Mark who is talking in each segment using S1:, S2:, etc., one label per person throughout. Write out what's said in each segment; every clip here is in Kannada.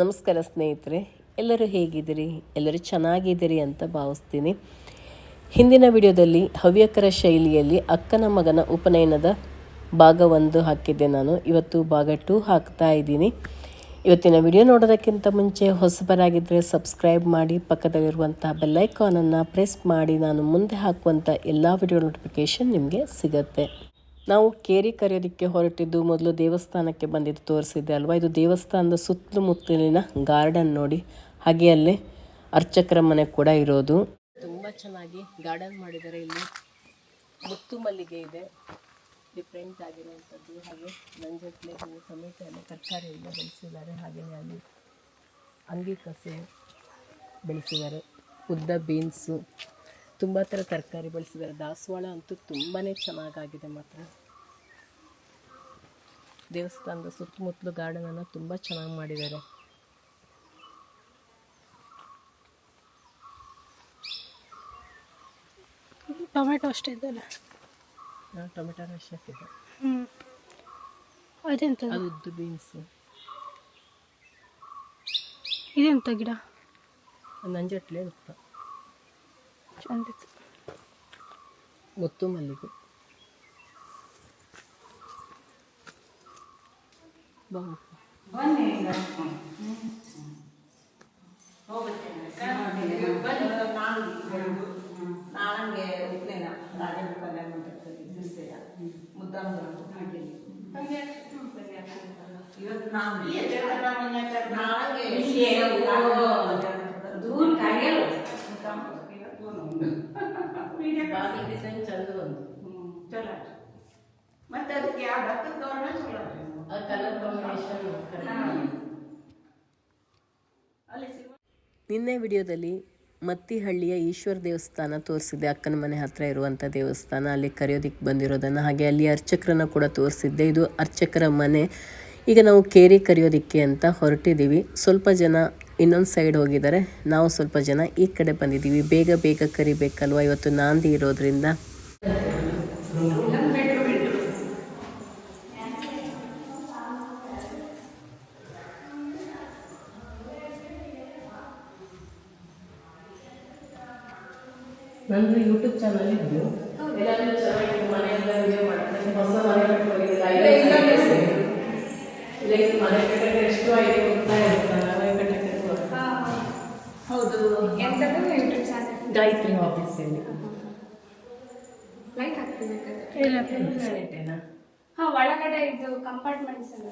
S1: ನಮಸ್ಕಾರ ಸ್ನೇಹಿತರೆ, ಎಲ್ಲರೂ ಹೇಗಿದ್ದೀರಿ? ಎಲ್ಲರೂ ಚೆನ್ನಾಗಿದ್ದೀರಿ ಅಂತ ಭಾವಿಸ್ತೀನಿ. ಹಿಂದಿನ ವಿಡಿಯೋದಲ್ಲಿ ಹವ್ಯಕರ ಶೈಲಿಯಲ್ಲಿ ಅಕ್ಕನ ಮಗನ ಉಪನಯನದ ಭಾಗ ಒಂದು ಹಾಕಿದ್ದೆ ನಾನು. ಇವತ್ತು ಭಾಗ ಟೂ ಹಾಕ್ತಾ ಇದ್ದೀನಿ. ಇವತ್ತಿನ ವಿಡಿಯೋ ನೋಡೋದಕ್ಕಿಂತ ಮುಂಚೆ ಹೊಸಬರಾಗಿದ್ದರೆ ಸಬ್ಸ್ಕ್ರೈಬ್ ಮಾಡಿ ಪಕ್ಕದಲ್ಲಿರುವಂಥ ಬೆಲ್ಲೈಕಾನನ್ನು ಪ್ರೆಸ್ ಮಾಡಿ. ನಾನು ಮುಂದೆ ಹಾಕುವಂಥ ಎಲ್ಲ ವಿಡಿಯೋ ನೋಟಿಫಿಕೇಷನ್ ನಿಮಗೆ ಸಿಗುತ್ತೆ. ನಾವು ಕೇರಿ ಕರೆಯೋದಕ್ಕೆ ಹೊರಟಿದ್ದು ಮೊದಲು ದೇವಸ್ಥಾನಕ್ಕೆ ಬಂದಿದ್ದು ತೋರಿಸಿದ್ದೆ ಅಲ್ವಾ? ಇದು ದೇವಸ್ಥಾನದ ಸುತ್ತಮುತ್ತಲಿನ ಗಾರ್ಡನ್ ನೋಡಿ. ಹಾಗೆ ಅಲ್ಲಿ ಅರ್ಚಕರ ಮನೆ ಕೂಡ ಇರೋದು. ತುಂಬ ಚೆನ್ನಾಗಿ ಗಾರ್ಡನ್ ಮಾಡಿದ್ದಾರೆ ಇಲ್ಲಿ. ಮುತ್ತು ಮಲ್ಲಿಗೆ ಇದೆ. ಡಿಫ್ರೆಂಟ್ ಆಗಿರುವಂಥದ್ದು. ಹಾಗೆ ನಂಜಟ್ಲೆ ಸಮೇತ ಟೊಮೆಟೊ ಎಲ್ಲ ತರಕಾರಿ ಎಲ್ಲ ಬೆಳೆಸಿದ್ದಾರೆ. ಹಾಗೆಯೇ ಅಲ್ಲಿ ಅಂಗಿ ಕಸೆ ಬೆಳೆಸಿದ್ದಾರೆ. ಉದ್ದ ಬೀನ್ಸು ತುಂಬ ಥರ ತರಕಾರಿ ಬೆಳೆಸಿದ್ದಾರೆ. ದಾಸವಾಳ ಅಂತೂ ತುಂಬಾ ಚೆನ್ನಾಗಾಗಿದೆ ಮಾತ್ರ. ದೇವಸ್ಥಾನದ ಸುತ್ತಮುತ್ತಲು ಗಾರ್ಡನನ್ನು ತುಂಬ ಚೆನ್ನಾಗಿ ಮಾಡಿದ್ದಾರೆ.
S2: ಟೊಮೆಟೊ ಅಷ್ಟೇ ಇದ್ದಲ್ಲ
S1: ಹಾಂ ಟೊಮೆಟೊ ಅಷ್ಟೇ ಹಾಕಿದ್ದೆ
S2: ಹ್ಞೂ ಅದೆಂತ
S1: ಅದು ಬೀನ್ಸು
S2: ಇದೆಂತ ಗಿಡ?
S1: ನಂಜಟ್ಲೆ ಉತ್ತ
S2: ಚಂದಿತ್ತು
S1: ಮುತ್ತು ಮಲ್ಲಿಗೆ.
S3: ಕಲ್ಯಾಣ ಮಂಟಪದಲ್ಲಿ ಮುದ್ದಾಂಬರ ಇವತ್ತು ನಾವು ನಾಳಂಗೆ ದೂರ ಕಾಯಲು
S1: ಬಾಗಿಲು ಡಿಸೈನ್ ಚಂದ ಬಂತು.
S3: ಚಲೋ ಮತ್ತೆ ಅದಕ್ಕೆ ಯಾವ ಭತ್ತದ ತೋರಣ ಚಲೋ
S1: ಆ ಕಲರ್ ಕಾಂಬಿನೇಷನ್
S3: ಅಲ್ಲಿ ಸಿಗುವ
S1: ನಿನ್ನೆ ವಿಡಿಯೋದಲ್ಲಿ ಮತ್ತಿಹಳ್ಳಿಯ ಈಶ್ವರ ದೇವಸ್ಥಾನ ತೋರಿಸಿದ್ದೆ ಅಕ್ಕನ ಮನೆ ಹತ್ರ ಇರುವಂಥ ದೇವಸ್ಥಾನ. ಅಲ್ಲಿ ಕರೆಯೋದಿಕ್ಕೆ ಬಂದಿರೋದನ್ನು ಹಾಗೆ ಅಲ್ಲಿ ಅರ್ಚಕರನ್ನ ಕೂಡ ತೋರಿಸಿದ್ದೆ. ಇದು ಅರ್ಚಕರ ಮನೆ. ಈಗ ನಾವು ಕೇರಿ ಕರೆಯೋದಿಕ್ಕೆ ಅಂತ ಹೊರಟಿದ್ದೀವಿ. ಸ್ವಲ್ಪ ಜನ ಇನ್ನೊಂದು ಸೈಡ್ ಹೋಗಿದ್ದಾರೆ. ನಾವು ಸ್ವಲ್ಪ ಜನ ಈ ಕಡೆ ಬಂದಿದ್ದೀವಿ. ಬೇಗ ಬೇಗ ಕರಿಬೇಕಲ್ವ? ಇವತ್ತು ನಾಂದಿ ಇರೋದ್ರಿಂದ. ನಂದು ಯೂಟ್ಯೂಬ್ ಚಾನಲ್ ಇದ್ದು ಎಲ್ಲಾದ್ರೂ ಚೆನ್ನಾಗಿ ಮನೆಯೆಲ್ಲ ವಿಡಿಯೋ ಮಾಡ್ತಾರೆ ಹೊಸ ಮನೆ ಕಟ್ಟೋದಿಲ್ಲ ಇಲ್ಲ ಇದು ಮನೆ ಕಟ್ಟಕ್ಕೆ ಎಷ್ಟು ಐಡಿಯಾ ಕೊಡ್ತಾ ಇರ್ತಾನೆ ಮನೆ ಕಟ್ಟಕ್ಕೆ
S3: ಹೌದು
S2: ಎಂಥದ್ದು ಯೂಟ್ಯೂಬ್ ಚಾನಲ್
S1: ಗಾಯತ್ರಿ
S2: ಲೈಟ್ ಹಾಂ ಒಳಗಡೆ ಇದು ಕಂಪಾರ್ಟ್ಮೆಂಟ್ಸ್ ಅಲ್ಲ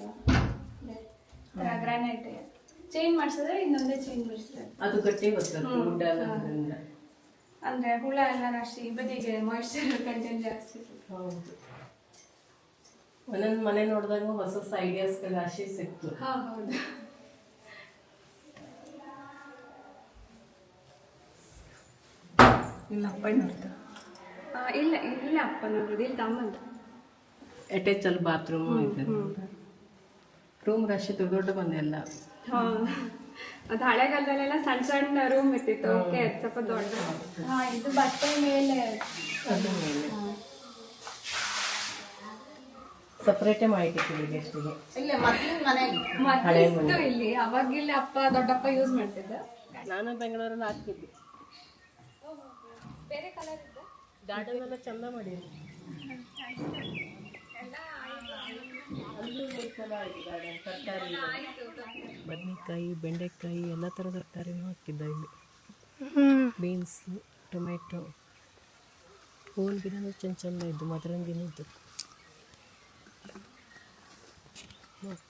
S2: ಗ್ರಾನೈಟ್ ಚೇಂಜ್ ಮಾಡಿಸಿದ್ರೆ ಇನ್ನೊಂದೇ ಚೇಂಜ್ ಮಾಡಿಸಿದ್ರೆ
S1: ಅದು ಗಟ್ಟಿ
S2: ಅಂದ್ರೆ ಹುಳ ಎಲ್ಲ ರಾಶಿ ಬದಿಗೆ ಮಾಯಿಶ್ಚರ್ ಕಂಟೆಂಟ್ ಜಾಸ್ತಿ.
S1: ಹೌದು. ಒಂದೊಂದು ಮನೆ ನೋಡಿದಾಗ ಹೊಸ ಹೊಸ ಐಡಿಯಾಸ್ಗಳು ರಾಶಿ ಸಿಕ್ತು.
S2: ಹೌದು.
S3: ನಿಮ್ಮ ಅಪ್ಪ
S2: ಇಲ್ಲ ಇಲ್ಲ ಅಪ್ಪ ನೋಡೋದು ಇಲ್ಲಿ ತಮ್ಮಂದು
S1: ಅಟ್ಯಾಚ್ ಅಲ್ಲಿ ಬಾತ್ರೂಮ್ ಇದೆ. ರೂಮ್ ರಶ್ ದೊಡ್ಡ ದೊಡ್ಡ ಬಂದೆಲ್ಲ
S2: ಹಾ ಅದು ಹಳೆಗಾಲದಲ್ಲೆಲ್ಲ ಸಣ್ಣ ಸಣ್ಣ ರೂಮ್ ಇರ್ತಿತ್ತು ಓಕೆ ಸ್ವಲ್ಪ ದೊಡ್ಡ. ಹಾ ಇದು ಬಟ್ಟೆ ಮೇಲೆ.
S1: ಸಪ್ರೇಟೇ ಮಾಡಿಟ್ಟಿದ್ದೀವಿ ಗೆಸ್ಟಿಗೆ
S3: ಇಲ್ಲ ಮೊದಲಿನ
S2: ಮನೆ ಇಲ್ಲಿ ಅವಾಗಿಲ್ಲ ಅಪ್ಪ ದೊಡ್ಡಪ್ಪ ಯೂಸ್ ಮಾಡ್ತಿದ್ದ.
S1: ನಾನು ಬೆಂಗಳೂರಲ್ಲಿ ಹಾಕ್ತಿದ್ದೆ.
S2: ಬೇರೆ ಕಲರ್ ಇದೆ?
S1: ಗಾರ್ಡನ್ ಎಲ್ಲ ಚಂದ ತರಕಾರಿ ಬದನೆಕಾಯಿ ಬೆಂಡೆಕಾಯಿ ಎಲ್ಲ ಥರ ತರಕಾರಿನೂ ಹಾಕಿದ್ದ ಇಲ್ಲಿ. ಬೀನ್ಸ್ ಟೊಮೆಟೊ ಹೂವಿನ ಗಿಡನೂ ಚಂದ ಚಂದ ಇದ್ದು ಮದರಂಗಿನೂ ಇದ್ದು. ನೋಡು.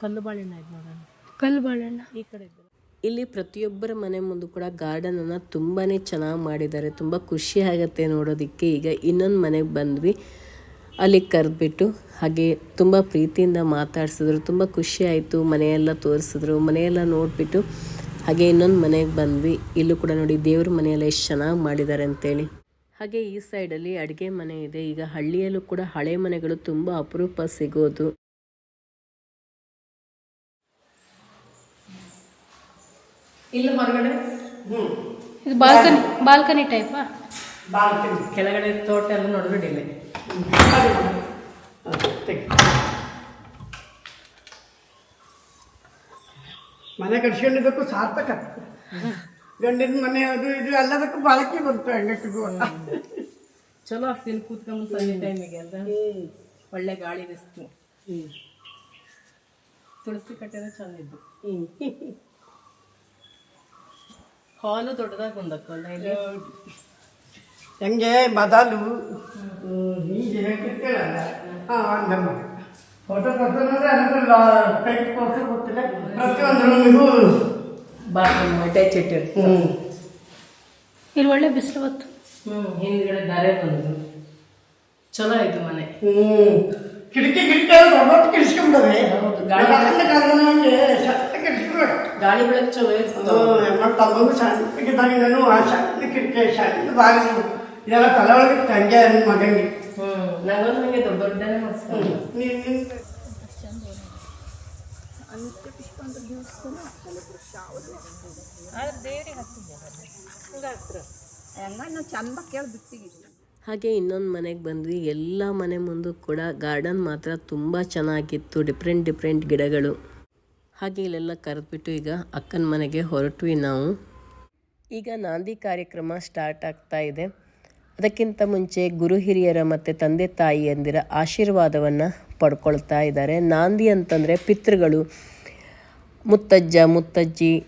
S1: ಕಲ್ಲು ಬಾಳೆಹಣ್ಣು ಆಯ್ತು ನೋಡೋಣ.
S2: ಕಲ್ಲು ಬಾಳೆಹಣ್ಣ.
S1: ಈ ಕಡೆ ಇಲ್ಲಿ ಪ್ರತಿಯೊಬ್ಬರ ಮನೆ ಮುಂದೆ ಕೂಡ ಗಾರ್ಡನ್ ಅನ್ನ ತುಂಬಾನೇ ಚೆನ್ನಾಗಿ ಮಾಡಿದ್ದಾರೆ. ತುಂಬ ಖುಷಿ ಆಗುತ್ತೆ ನೋಡೋದಕ್ಕೆ. ಈಗ ಇನ್ನೊಂದು ಮನೆಗೆ ಬಂದ್ವಿ. ಅಲ್ಲಿ ಕರೆದ್ಬಿಟ್ಟು ಹಾಗೆ ತುಂಬ ಪ್ರೀತಿಯಿಂದ ಮಾತಾಡಿಸಿದ್ರು. ತುಂಬ ಖುಷಿ ಆಯಿತು. ಮನೆಯೆಲ್ಲ ತೋರಿಸಿದ್ರು. ಮನೆಯೆಲ್ಲ ನೋಡಿಬಿಟ್ಟು ಹಾಗೆ ಇನ್ನೊಂದು ಮನೆಗೆ ಬಂದ್ವಿ. ಇಲ್ಲೂ ಕೂಡ ನೋಡಿ ದೇವ್ರ ಮನೆಯೆಲ್ಲ ಎಷ್ಟು ಚೆನ್ನಾಗಿ ಮಾಡಿದ್ದಾರೆ ಅಂತೇಳಿ. ಹಾಗೆ ಈ ಸೈಡಲ್ಲಿ ಅಡುಗೆ ಮನೆ ಇದೆ. ಈಗ ಹಳ್ಳಿಯಲ್ಲೂ ಕೂಡ ಹಳೆ ಮನೆಗಳು ತುಂಬ ಅಪರೂಪ ಸಿಗೋದು. ಇಲ್ಲಿ ಹೊರಗಡೆ?
S2: ಹ್ಞೂ ಇದು ಬಾಲ್ಕನಿ ಬಾಲ್ಕನಿ ಟೈಪಾ ಬಾಲ್ಕನಿ.
S1: ಕೆಳಗಡೆ ತೋಟ ಎಲ್ಲ ನೋಡ್ಬಿಡಿ ಇಲ್ಲಿ
S4: ಮನೆ ಕಟ್ಸ್ಕೊಂಡಿದ್ದಕ್ಕೂ ಸಾರ್ಥಕ. ಗಂಡಿನ ಮನೆ ಅದು ಇದು ಎಲ್ಲದಕ್ಕೂ ಬಾಳಕೆ ಬಂತು ಹೆಂಗಟ್ಟಿಗೂ.
S1: ಚಲೋ ಆಗ್ತೀನಿ ಕೂತ್ಕೊಂಡು ಸಂಜೆ ಟೈಮಿಗೆ ಅಲ್ಲ ಒಳ್ಳೆ ಗಾಳಿ ಬಿಸ್ತು ತುಳಸಿ ಕಟ್ಟೆನ ಚಂದಿದ್ದು ಹಾಲು ದೊಡ್ಡದಾಗಿ ಬಂದಕ್ಕಲ್ಲ ಇಲ್ಲಿ?
S4: ಹೆಂಗೆ ಮೊದಲು ಹಿಂಗೆ ಹೇಳ್ತಿರ್ತೀರಲ್ಲ ಹಾಂ ನಮ್ಮ ಫೋಟೋ ಕೊಡ್ತಾರೆ ಅಂದ್ರೆ ಪೇಂಟ್ ಕೊಡ್ತಾರೆ ಗೊತ್ತಿಲ್ಲ ಪ್ರತಿಯೊಂದು ರೂಮಿಗೂ
S1: ಬಾತ್ರೂಮ್ ಅಟ್ಯಾಚ್
S4: ಹ್ಞೂ
S2: ಇಲ್ಲಿ ಒಳ್ಳೆ ಬಿಸಿಲು ಹೊತ್ತು.
S1: ಹ್ಞೂ ಹಿಂದ್ಗಡೆ ದಾರೆ ಬಂದು. ಚಲೋ ಆಯ್ತು ಮನೆ.
S4: ಹ್ಞೂ ಕಿಟಕಿ ಕಿಟಕಿ ಕಿಡಿಸ್ಕೊಂಬಿಡವೆ
S1: ಹೌದು, ಗಾಳಿ-
S4: ಗಾಳಿ
S1: ಬೆಳಕು ಚಲೋ ಇರ್ತದೆ.
S4: ತಮ್ಮಗೂ ಸಣ್ಣಗಿದ್ದಾಗಿಂದನೂ ಆ ಸಣ್ಣ ಕಿಟಕಿ ಸಣ್ಣ ಬಾಗಿಲು ಇದೆಲ್ಲ ತಲೆ ಒಳಗೆ ಮಗನಿಗೆ.
S1: ಹ್ಞೂ ನಂಗೊಂದು ದೊಡ್ಡನೇ ಮಾಡಿಸ್ಕೊಂಡು
S4: ನಿನ್ನ
S1: ಹಾಗೆ ಇನ್ನೊಂದು ಮನೆಗೆ ಬಂದ್ವಿ. ಎಲ್ಲ ಮನೆ ಮುಂದೆ ಕೂಡ ಗಾರ್ಡನ್ ಮಾತ್ರ ತುಂಬ ಚೆನ್ನಾಗಿತ್ತು. ಡಿಫ್ರೆಂಟ್ ಡಿಫ್ರೆಂಟ್ ಗಿಡಗಳು. ಹಾಗೆ ಇಲ್ಲೆಲ್ಲ ಕರೆದ್ಬಿಟ್ಟು ಈಗ ಅಕ್ಕನ ಮನೆಗೆ ಹೊರಟ್ವಿ ನಾವು. ಈಗ ನಾಂದಿ ಕಾರ್ಯಕ್ರಮ ಸ್ಟಾರ್ಟ್ ಆಗ್ತಾ ಇದೆ. ಅದಕ್ಕಿಂತ ಮುಂಚೆ ಗುರು ಹಿರಿಯರ ಮತ್ತು ತಂದೆ ತಾಯಿಯಂದಿರ ಆಶೀರ್ವಾದವನ್ನು ಪಡ್ಕೊಳ್ತಾ ಇದ್ದಾರೆ. ನಾಂದಿ ಅಂತಂದರೆ ಪಿತೃಗಳು. ಮುತ್ತಜ್ಜ, ಮುತ್ತಜ್ಜಿ,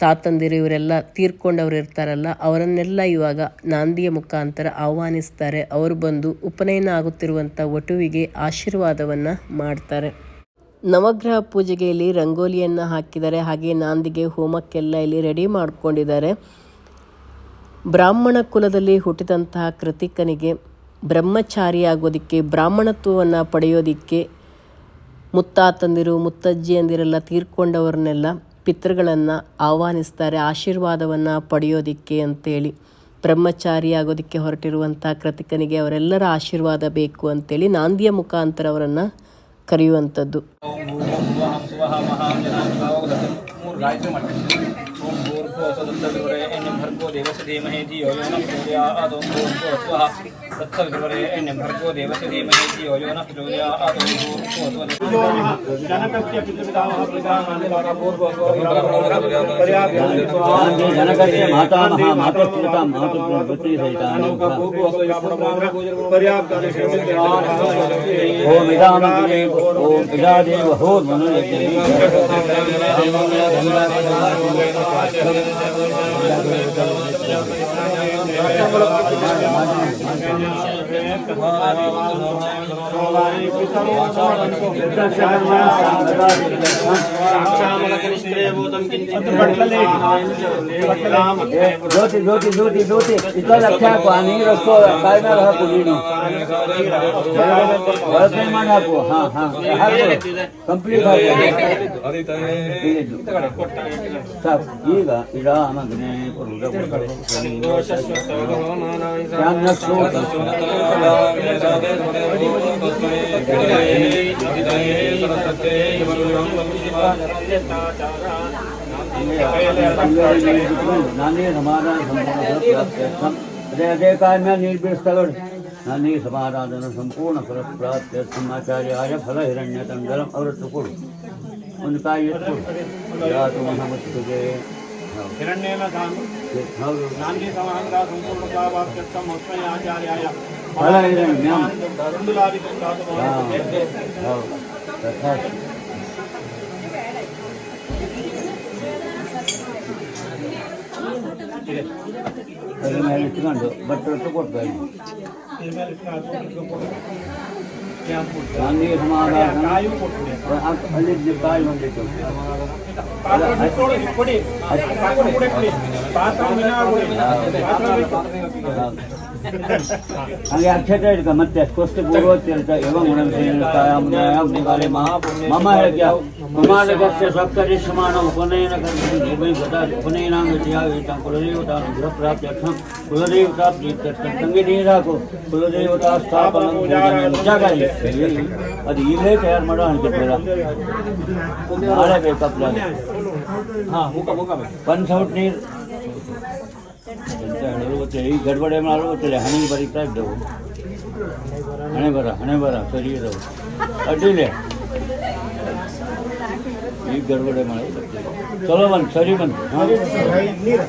S1: ತಾತಂದಿರು ಇವರೆಲ್ಲ ತೀರ್ಕೊಂಡವರು ಇರ್ತಾರಲ್ಲ, ಅವರನ್ನೆಲ್ಲ ಇವಾಗ ನಾಂದಿಯ ಮುಖಾಂತರ ಆಹ್ವಾನಿಸ್ತಾರೆ. ಅವರು ಬಂದು ಉಪನಯನ ಆಗುತ್ತಿರುವಂಥ ವಟುವಿಗೆ ಆಶೀರ್ವಾದವನ್ನು ಮಾಡ್ತಾರೆ. ನವಗ್ರಹ ಪೂಜೆಗೆ ಇಲ್ಲಿ ರಂಗೋಲಿಯನ್ನು ಹಾಕಿದ್ದಾರೆ. ಹಾಗೆ ನಾಂದಿಗೆ ಹೋಮಕ್ಕೆಲ್ಲ ಇಲ್ಲಿ ರೆಡಿ ಮಾಡ್ಕೊಂಡಿದ್ದಾರೆ. ಬ್ರಾಹ್ಮಣ ಕುಲದಲ್ಲಿ ಹುಟ್ಟಿದಂತಹ ಕೃತಿಕನಿಗೆ ಬ್ರಹ್ಮಚಾರಿ ಆಗೋದಕ್ಕೆ, ಬ್ರಾಹ್ಮಣತ್ವವನ್ನು ಪಡೆಯೋದಕ್ಕೆ ಮುತ್ತಾತಂದಿರು ಮುತ್ತಜ್ಜಿಯಂದಿರೆಲ್ಲ ತೀರ್ಕೊಂಡವ್ರನ್ನೆಲ್ಲ ಪಿತೃಗಳನ್ನು ಆಹ್ವಾನಿಸ್ತಾರೆ. ಆಶೀರ್ವಾದವನ್ನು ಪಡೆಯೋದಿಕ್ಕೆ ಅಂತೇಳಿ ಬ್ರಹ್ಮಚಾರಿ ಆಗೋದಕ್ಕೆ ಹೊರಟಿರುವಂಥ ಕೃತಿಕನಿಗೆ ಅವರೆಲ್ಲರ ಆಶೀರ್ವಾದ ಬೇಕು ಅಂತೇಳಿ ನಾಂದಿಯ ಮುಖಾಂತರ ಅವರನ್ನು ಕರೆಯುವಂಥದ್ದು.
S5: तत्सविवरे एण्यं भर्गो देवस्य धीमहि धियो यो नः प्रचोदयात् ॐ भूर्भुवः स्वः तत्सविवरे एण्यं भर्गो देवस्य धीमहि धियो यो नः प्रचोदयात् ॐ भूर्भुवः स्वः जनकस्य पितृपितामहः प्रजानानिवारा
S6: भूर्भुवः जनकस्य मातामहः मातुस्मृता मातुस्मृतिसहितानि ॐ इदामग्ने ॐ पिजादेव होर्मनुयज्ञे ગયા ज्योति ज्योति ज्योति ज्योति इतना रखा पानी रखो काय में रहा पुलिनो भरत नहीं माना को हाँ हाँ हर कंप्लीट हो गया सब ಈಗ ಇಡಾಮಗ್ನೆ ನಾನೇ ಸಮಾಧಾನ ಸಂಪೂರ್ಣ నాన్నీయ సమాధాన సంపూర్ణ అదే అదే కామ్యాన్ని నిర్మిస్తాడు నాన్నీయ సమారాధన సంపూర్ణ ఫలప్రాప్త్యర్థం ఆచార్యాయ ఫల హిరణ్యతండలం అవరత్తుకుడు ఉన్కాయత్తుడు హిరణ్యేన కామ్యం
S5: నాన్నీయ సమాహార
S6: సంపూర్ణ
S5: ఫలప్రాప్త్యర్థం మొత్తం ఆచార్యాయ ಪ್ರಾವಾಪ್ತ್ಯರ್ಥಂ ಅಸ್ಮೈ ಆಚಾರ್ಯಾಯ
S6: ಫಲ ಹಿರಣ್ಯಂ
S5: ದಂಡುಲಾದಿಕಂ ದಾತು
S6: ಹಾ, ಹೌದು ತಥಾಸ್ತು. ಅದ್ರ ಮೇಲೆ ಇಟ್ಕೊಂಡು ಬಟ್ಟೆ ಹೊತ್ತು ಕೊಡ್ತಾ ಇದ್ದೀನಿ ಗಾಂಧಿ ಸಮಾಧಾನ ಅಲ್ಲಿದ್ದು ಕಾಯಿ ಬಂದಿತ್ತು
S5: ಕೊಡಿ ಕೊಡಿ ಕೊಡಿ ಪಾತ್ರ ಮೀನಾ ಕೊಡಿ
S6: ಹಾಗೆ ಅಕ್ಷತೆ ಹಿಡ್ಕ ಮತ್ತೆ ಸ್ವಸ್ತಿ ಪೂರ್ವೋತ್ಯರ್ಥ ಎವ ಗುಣಕಾಲೆ ಮಮ ಹೇಳ್ಯ ಕುಮಾರಗಸ್ಯ ಸಪ್ತರಿಷ್ಮಾಣ ಉಪನಯನ ಕರ್ಮಿ ನಿರ್ವಹಿತ ಉಪನಯನಾಂಗತಿಯಾಗೀತ ಕುಲದೇವತಾ ಗೃಹ ಪ್ರಾಪ್ತ್ಯರ್ಥಂ ಕುಲದೇವತಾ ಪ್ರೀತ್ಯರ್ಥಂ ತಂಗಿ ನೀರಾಕು ಕುಲದೇವತಾ ಸ್ಥಾಪನ ಜಾಗಲಿ ಅದು ಈಗಲೇ ತಯಾರು ಮಾಡೋ ಅನ್ಸುತ್ತಲ್ಲ ನಾಳೆ ಬೇಕಪ್ಪ
S5: ಹಾ ಮುಖ ಮುಖ ಬೇಕು
S6: ಒಂದು ಸೌಟ್ ನೀರು ಎಂತ ಹೇಳೋದು ಗೊತ್ತಿಲ್ಲ ಈ ಗಡ್ಬಡೆ ಮಾಡಲು ಗೊತ್ತಿಲ್ಲ ಹಣೆಗೆ ಬರೀತಾ ಇದ್ದವು ಹಣೆ ಬರ ಹಣೆ ಬರ ಸರಿ ಇರೋವು ಅಡ್ಡಿಲ್ಲ ಈಗ ಗಡ್ಬಡೆ ಮಾಡೋದು ಗೊತ್ತಿಲ್ಲ ಚಲೋ ಬಂತು ಸರಿ ಬಂತು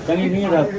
S6: ತಂಗಿ ನೀರು ಹಾಕು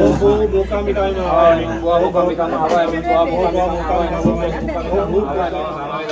S7: どういうこと?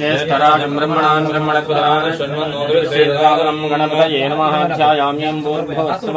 S7: ജ്യേഷ്ഠരാജം ബ്രഹ്മണാൻ ബ്രഹ്മണ കുതരാൻ ശൃണ്വന്നോദൃശ്രീദാതനം ഗണപതയേ നമഃ ധ്യായാമ്യം
S6: ഭൂർഭുവസ്വ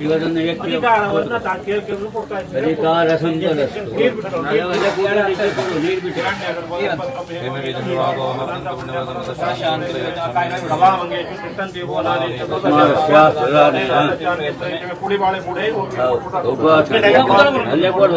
S6: ಇವರನ್ನು ವ್ಯಕ್ತಿಯ ಅಧಿಕಾರ ಸಂತರಸ್ತು ನೀರು ಬಿಟ್ಟು ಅಲ್ಲೇ ಕೊಡು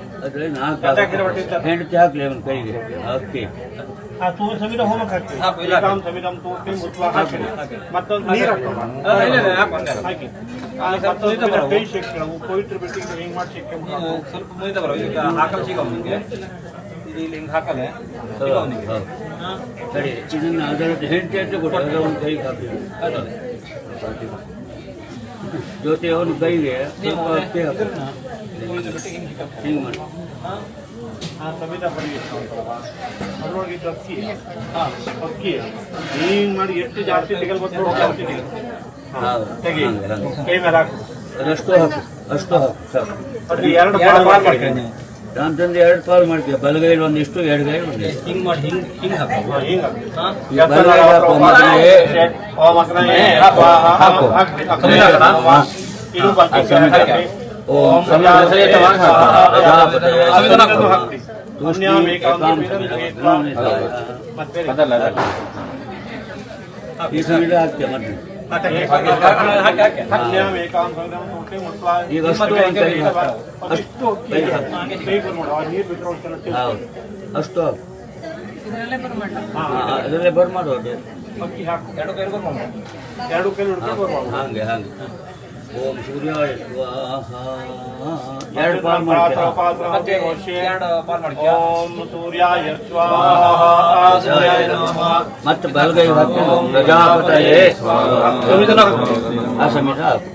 S6: ಅದ್ರಲ್ಲಿ ನಾಲ್ಕು ಹೆಂಡತಿ ಹಾಕ್ಲಿ ಅವನ ಕೈಗೆ.
S4: ಹೋಮಕ್ಕೆ ಹಾಕ್ತೀವಿ. ಏಕಾಂ ಸಮಿತಂ ತೂಷ್ಣೀಂ ಭೂತ್ವಾ ಹಾಕ್ತೀವಿ. ಮತ್ತೊಂದು ನೀರು ಹಾಕಿ ಆ ಮತ್ತೊಂದು ಸಮಿತ ಕೈ ಶೇಕ್ ನಾವು ಪವಿತ್ರ ಬಿಟ್ಟಿಗೆ ಹಿಂಗ್ ಮಾಡಿ
S5: ನೀವು ಸ್ವಲ್ಪ ಮುಂದೆ ಬರೋ ಈಗ ಹಾಕಲು ಸಿಗೋ ನಿಮಗೆ ಇದು ಇಲ್ಲಿ ಹಿಂಗೆ ಹಾಕಲೆ. ಸಿಗೋ ನಿಮಗೆ
S6: ಸರಿ ಇದನ್ನ ಅದರ ಹೆಂಡತಿ ಅಂತ ಕೊಟ್ಟು ಅದರ ಒಂದು ಕೈಗೆ ಜೊತೆ ಅವನ ಕೈಗೆ ಸ್ವಲ್ಪ ಅಕ್ಕಿ ಹಿಂಗೆ ಮಾಡಿ
S4: ಆ ಸಮಿತ ಬರೀ ಅದ್ರೊಳಗೆ ಇದ್ದು ಅಕ್ಕಿ ಅಕ್ಕಿ ಹಿಂಗ್ ಮಾಡಿ ಎಷ್ಟು ಜಾಸ್ತಿ ತೆಗಲ್ಬೋದು
S6: ಹೌದು.
S4: ತೆಗಿ
S6: ಹಂಗೆ, ಹಂಗೆ.
S4: ಕೈ ಮೇಲೆ ಹಾಕು
S6: ಅದಷ್ಟು ಹಾಕು ಅಷ್ಟು ಹಾಕು ಸಾಕು
S4: ಅದು ಎರಡು
S5: ಎರಡು
S4: ಭಾಗ
S5: ಭಾಗ
S4: ಮಾಡಿ
S5: ಮಾಡ್ಕೊಳ್ಳಿ ನೀವು
S6: ರಾಮಚಂದ್ರ ಎರಡು ಪಾಲು ಮಾಡ್ತೀವಿ ಬಲಗೈಲಿ ಒಂದಿಷ್ಟು ಎಡಗೈಲಿ ಒಂದಿಷ್ಟು
S5: ಹಿಂಗೆ ಮಾಡಿ ಹಿಂಗೆ ಹಿಂಗೆ ಹಾಕೋ
S4: ಹಿಂಗ
S5: ಹಾಂ
S6: ಈ ಬಲಗೈ ಹಾಕು ಮಗನೇ.
S4: ಓ ಮಗನೇ
S6: ಹಾಕು. ಈ ಮತ್ತೆ
S4: ಮುಟ್ವಾ
S6: ಈಗ ಅಷ್ಟು ಅದರಲ್ಲೇ ಬರ್ ಮಾಡೋದು
S4: ಪಕ್ಕಿ ಹಾಕು
S5: ಎರಡು ಕೈ
S6: ಹಂಗೆ ಹಂಗೆ ಓಂ ಸೂರ್ಯಾಯ ಸ್ವಾಹ ಎರಡು ಪಾಲ್
S5: ಮಾಡಿ ಎರಡು ಪಾಲ್ ಮಾಡಿ
S4: ಓಂ ಸೂರ್ಯಾಯ ಸ್ವಾಹ ಸೂರ್ಯಾಯ ನಮಃ
S6: ಮತ್ತೆ ಬಲಗೈ ಹಾಕೊಂಡು ಪ್ರಜಾಪತಯೇ ಸ್ವಾಹ
S5: ಆ ಸಮೇತ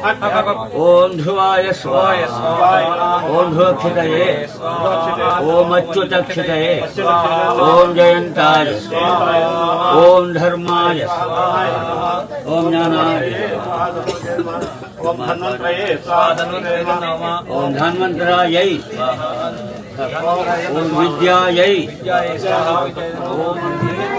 S6: ओम ध्रुवाय स्वाय ओम ध्रुवक्षित ओम
S5: अच्युतक्षित ओम जयंताय
S6: ओम धर्माय ओम ज्ञानाय ओम
S8: धन्वंतराय ओम विद्याय ओम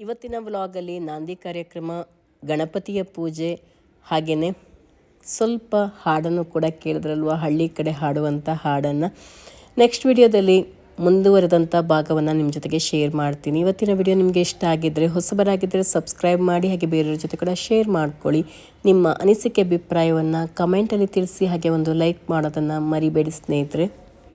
S1: ಇವತ್ತಿನ ಬ್ಲಾಗಲ್ಲಿ ನಾಂದಿ ಕಾರ್ಯಕ್ರಮ, ಗಣಪತಿಯ ಪೂಜೆ ಹಾಗೆಯೇ ಸ್ವಲ್ಪ ಹಾಡನ್ನು ಕೂಡ ಕೇಳಿದ್ರಲ್ವ? ಹಳ್ಳಿ ಕಡೆ ಹಾಡುವಂಥ ಹಾಡನ್ನು. ನೆಕ್ಸ್ಟ್ ವಿಡಿಯೋದಲ್ಲಿ ಮುಂದುವರೆದಂಥ ಭಾಗವನ್ನು ನಿಮ್ಮ ಜೊತೆಗೆ ಶೇರ್ ಮಾಡ್ತೀನಿ. ಇವತ್ತಿನ ವಿಡಿಯೋ ನಿಮಗೆ ಇಷ್ಟ ಆಗಿದ್ದರೆ ಹೊಸಬರಾಗಿದ್ದರೆ ಸಬ್ಸ್ಕ್ರೈಬ್ ಮಾಡಿ, ಹಾಗೆ ಬೇರೆಯವ್ರ ಜೊತೆ ಕೂಡ ಶೇರ್ ಮಾಡ್ಕೊಳ್ಳಿ. ನಿಮ್ಮ ಅನಿಸಿಕೆ, ಅಭಿಪ್ರಾಯವನ್ನು ಕಮೆಂಟಲ್ಲಿ ತಿಳಿಸಿ, ಹಾಗೆ ಒಂದು ಲೈಕ್ ಮಾಡೋದನ್ನು ಮರಿಬೇಡಿ ಸ್ನೇಹಿತರೆ.